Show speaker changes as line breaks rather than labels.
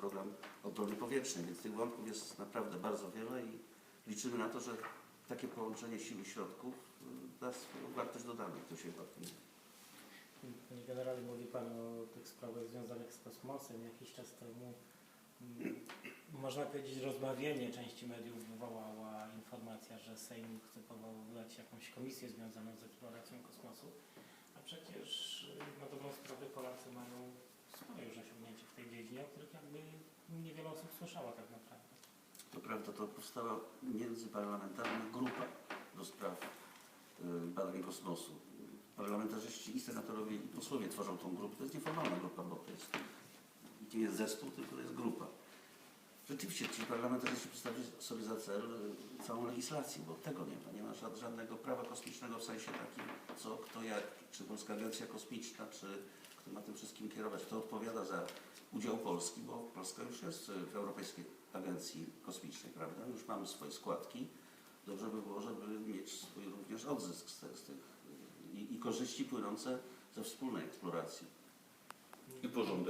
program obrony powietrznej, więc tych wątków jest naprawdę bardzo wiele i liczymy na to, że takie połączenie sił i środków y, da swoją wartość dodaną. To się chyba
Panie generale, mówi Pan o tych sprawach związanych z kosmosem. Jakiś czas temu, mm, można powiedzieć, rozbawienie części mediów wywołała informacja, że Sejm chce powołać jakąś komisję związaną z eksploracją kosmosu. A przecież o których jakby niewiele osób słyszała tak naprawdę.
To prawda, to powstała międzyparlamentarna grupa do spraw y, badań kosmosu. Parlamentarzyści i senatorowie i posłowie tworzą tą grupę. To jest nieformalna grupa, bo to jest nie jest zespół, tylko to jest grupa. Rzeczywiście ci parlamentarzyści postawili sobie za cel y, całą legislację, bo tego nie ma. Nie ma żad- żadnego prawa kosmicznego w sensie takim, co, kto jak, czy Polska Agencja Kosmiczna, czy kto ma tym wszystkim kierować, kto odpowiada za udział Polski, bo Polska już jest y, w Europejskiej Agencji Kosmicznej, prawda? Już mamy swoje składki. Dobrze by było, żeby mieć swój również odzysk z, tych y, i, i korzyści płynące ze wspólnej eksploracji.
I porządek